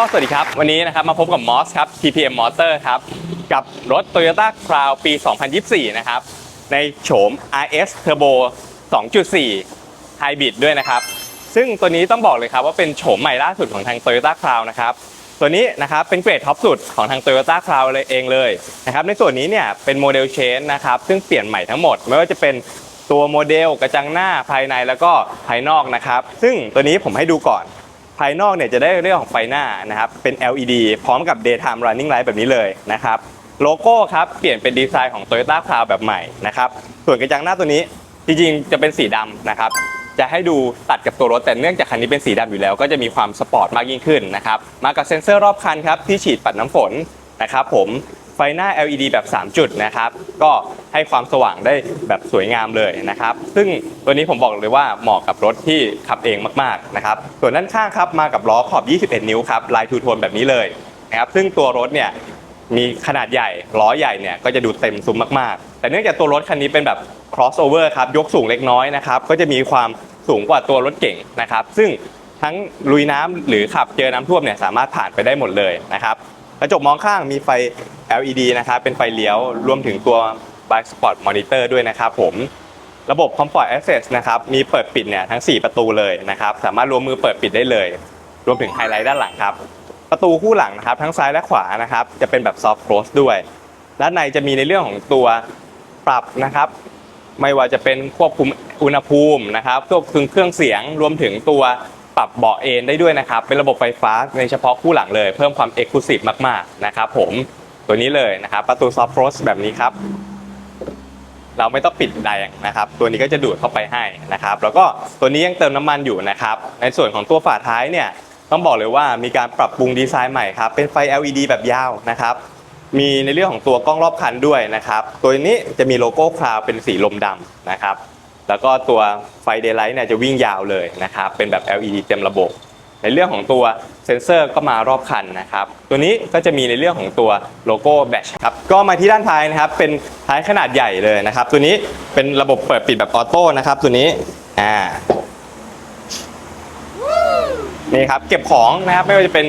ก็สวัสดีครับ วันนี้นะครับมาพบกับมอสครับ TPM Motor ครับกับรถ Toyota Crown ปี 2024 นะครับ ในโฉม RS Turbo 2.4 Hybrid ด้วยนะครับ ซึ่งตัวนี้ต้องบอกเลยครับว่าเป็นโฉมใหม่ล่าสุดของทาง Toyota Crown นะครับตัวนี้นะครับเป็นเกรดท็อปสุดของทาง Toyota Crown เลยเองเลยนะครับในส่วนนี้เนี่ยเป็นโมเดลเชนนะครับซึ่งเปลี่ยนใหม่ทั้งหมด ไม่ว่าจะเป็นตัวโมเดลกระจังหน้าภายในแล้วก็ภายนอกนะครับ ซึ่งตัวนี้ผมให้ดูก่อน ภายนอกเนี่ยจะได้เรื่องของไฟหน้านะครับเป็น LED พร้อมกับ daytime running light แบบนี้เลยนะครับโลโก้ครับเปลี่ยนเป็นดีไซน์ของ Toyota Crown แบบใหม่นะครับส่วนกระจังหน้าตัวนี้จริงๆ จะเป็นสีดำนะครับจะให้ดูตัดกับตัวรถแต่เนื่องจากคันนี้เป็นสีดำอยู่แล้ว ก็จะมีความสปอร์ตมากยิ่งขึ้นนะครับมากับเซ็นเซอร์รอบคันครับที่ฉีดปัดน้ำฝนนะครับผม ไฟหน้า LED แบบ 3 จุดนะครับ ก็ให้ความสว่างได้แบบสวยงามเลยนะครับ ซึ่งตัวนี้ผมบอกเลยว่าเหมาะกับรถที่ขับเองมากๆนะครับ ส่วนด้านข้างครับมากับล้อขอบ 21 นิ้วครับลายทูโทนแบบนี้เลยนะครับซึ่งตัวรถเนี่ยมีขนาดใหญ่ล้อใหญ่เนี่ยก็จะดูเต็มซุ้มมากๆ แต่เนื่องจากตัวรถคันนี้เป็นแบบ crossover ครับยกสูงเล็กน้อยนะครับก็จะมีความสูงกว่าตัวรถเก่งนะครับ ซึ่งทั้งลุยน้ำหรือขับเจอน้ำท่วมเนี่ยสามารถผ่านไปได้หมดเลยนะครับ กระจกมองข้างมีไฟ LED นะครับเป็นไฟเลี้ยวรวมถึงตัว Blind Spot Monitor ด้วยนะครับผมระบบ Comfort Access นะครับมีเปิดปิดเนี่ยทั้ง 4 ประตูเลยนะครับสามารถรวมมือเปิดปิดได้เลย รวมถึงไฮไลท์ด้านหลังครับประตูคู่หลังนะครับทั้งซ้ายและขวานะครับจะเป็นแบบ Soft Close ด้วยด้านในจะมีในเรื่องของตัวปรับนะครับไม่ว่าจะเป็นควบคุมอุณหภูมินะครับควบคุมเครื่องเสียงรวมถึงตัว ปรับเบาะเอนได้ด้วยนะครับ เป็นระบบไฟฟ้าในเฉพาะคู่หลังเลย เพิ่มความเอกลูซีฟมากๆนะครับผมตัวนี้เลยนะครับ ประตูซอฟต์โ s สแบบนี้ครับ เราไม่ต้องปิดแรงนะครับ ตัวนี้ก็จะดูดเข้าไปให้นะครับ แล้วก็ตัวนี้ยังเติมน้ำมันอยู่นะครับ ในส่วนของตัวฝาท้ายเนี่ยต้องบอกเลยว่ามีการปรับปรุงดีไซน์ใหม่ครับ เป็นไฟ LED แบบยาวนะครับมีในเรื่องของตัวกล้องรอบคันด้วยนะครับ ตัวนี้จะมีโลโก้คลาวเป็นสีลมดำนะครับ แล้วก็ตัวไฟเดย์ไลท์เนี่ยจะวิ่งยาวเลยนะครับเป็นแบบ LED เต็มระบบ ในเรื่องของตัวเซ็นเซอร์ก็มารอบคันนะครับตัวนี้ก็จะมีในเรื่องของตัวโลโก้แบชครับก็มาที่ด้านท้ายนะครับเป็นท้ายขนาดใหญ่เลยนะครับ ตัวนี้เป็นระบบเปิดปิดแบบออโต้นะครับตัวนี้อ่านี่ครับเก็บของนะครับไม่ว่าจะเป็น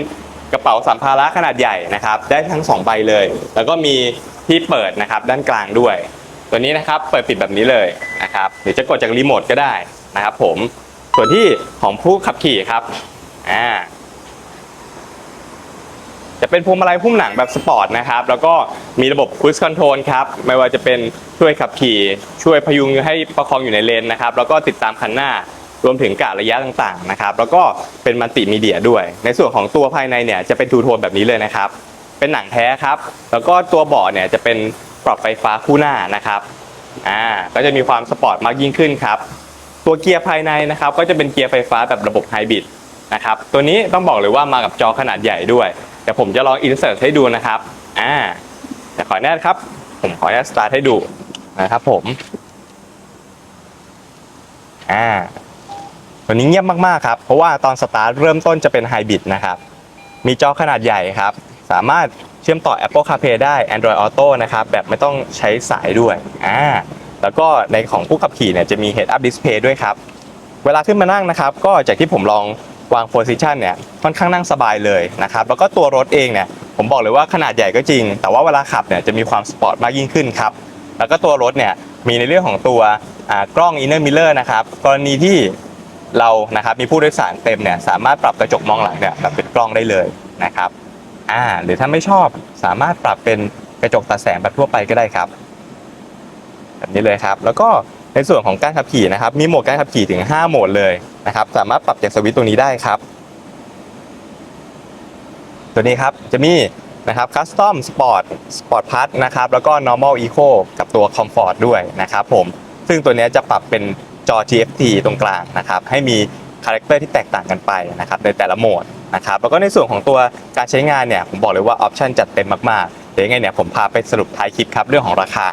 กระเป๋าสัมภาระขนาดใหญ่นะครับ ได้ทั้งสองใบเลย แล้วก็มีที่เปิดนะครับด้านกลางด้วย ตัวนี้นะครับเปิดปิดแบบนี้เลยนะครับหรือจะกดจากรีโมทก็ได้นะครับผมส่วนที่ของผู้ขับขี่ครับอ่าจะเป็นพวงมาลัยพุ่มหนังแบบสปอร์ตนะครับ แล้วก็มีระบบ Cruise Control ครับ ไม่ว่าจะเป็นช่วยขับขี่ ช่วยพยุงให้ประคองอยู่ในเลนนะครับ แล้วก็ติดตามคันหน้ารวมถึงกะระยะต่างๆนะครับ แล้วก็เป็นมัลติมีเดียด้วย ในส่วนของตัวภายในเนี่ยจะเป็นทูโทนแบบนี้เลยนะครับ เป็นหนังแท้ครับ แล้วก็ตัวเบาะเนี่ยจะเป็น ปรับไฟฟ้าคู่หน้านะครับอ่าก็จะมีความสปอร์ตมากยิ่งขึ้นครับ ตัวเกียร์ภายในนะครับก็จะเป็นเกียร์ไฟฟ้าแบบระบบไฮบริดนะครับตัวนี้ต้องบอกเลยว่ามากับจอขนาดใหญ่ด้วยแต่ผมจะลองอินเสิร์ตให้ดูนะครับอ่าแต่ขออนุญาตครับ ผมขออนุญาตสตาร์ทให้ดูนะครับผมอ่าตัวนี้เงียบมากๆครับ เพราะว่าตอนสตาร์ทเริ่มต้นจะเป็นไฮบริดนะครับ มีจอขนาดใหญ่ครับ สามารถ เชื่อมต่อ Apple CarPlay ได้ Android Auto นะครับ แบบไม่ต้องใช้สายด้วยอ่าแล้วก็ในของผู้ขับขี่เนี่ยจะมี Head Up Display ด้วยครับ เวลาขึ้นมานั่งนะครับ ก็จากที่ผมลองวางโพสิชันเนี่ยค่อนข้างนั่งสบายเลยนะครับ แล้วก็ตัวรถเองเนี่ยผมบอกเลยว่าขนาดใหญ่ก็จริง แต่ว่าเวลาขับเนี่ยจะมีความสปอร์ตมากยิ่งขึ้นครับ แล้วก็ตัวรถเนี่ยมีในเรื่องของตัวกล้อง Inner Mirror นะครับ กรณีที่เรานะครับมีผู้โดยสารเต็มเนี่ยสามารถปรับกระจกมองหลังเนี่ยแบบเป็นกล้องได้เลยนะครับ อ่าหรือถ้าไม่ชอบสามารถปรับเป็นกระจกตัดแสงแบบทั่วไปก็ได้ครับ แบบนี้เลยครับ แล้วก็ในส่วนของการขับขี่นะครับ มีโหมดการขับขี่ถึง 5 โหมดเลยนะครับ สามารถปรับจากสวิตช์ตัวนี้ได้ครับ ตัวนี้ครับจะมีนะครับ Custom Sport Sport Plus นะครับ แล้วก็ Normal Eco กับตัว Comfort ด้วยนะครับผม ซึ่งตัวนี้จะปรับเป็นจอ GFT ตรงกลางนะครับ ให้มีคาแรคเตอร์ที่แตกต่างกันไปนะครับในแต่ละโหมด นะครับแล้วก็ในส่วนของตัวการใช้งานเนี่ยผมบอกเลยว่าออปชันจัดเต็มมากๆเดี๋ยวยังไงเนี่ยผมพาไปสรุปท้ายคลิปครับเรื่องของราคา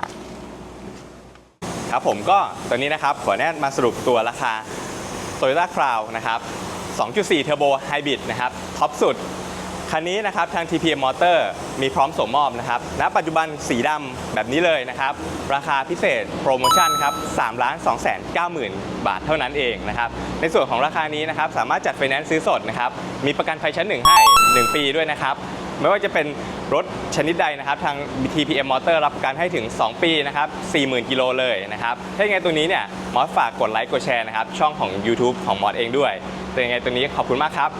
ครับผมก็ตอนนี้นะครับขอแนะมาสรุปตัวราคา Toyota Crown นะครับ 2.4 Turbo Hybrid นะครับท็อปสุด คันนี้นะครับทาง TPM Motor มีพร้อมส่งมอบนะครับณปัจจุบันสีดำแบบนี้เลยนะครับ ราคาพิเศษโปรโมชั่นครับ3ล้าน2แสน9หมื่นบาทเท่านั้นเองนะครับ ในส่วนของราคานี้นะครับสามารถจัดไฟแนนซ์ซื้อสดนะครับ มีประกันภัยชั้น 1 ให้ 1 ปีด้วยนะครับ ไม่ว่าจะเป็นรถชนิดใดนะครับ ทาง TPM Motor รับประกันให้ถึง 2 ปีนะครับ 40,000 กิโลเลยนะครับ ถ้าอย่างไรตรงนี้เนี่ยมอสฝากกดไลค์กดแชร์นะครับช่องของ YouTube ของมอสเองด้วยแต่ยังไงตรงนี้ขอบคุณมากครับ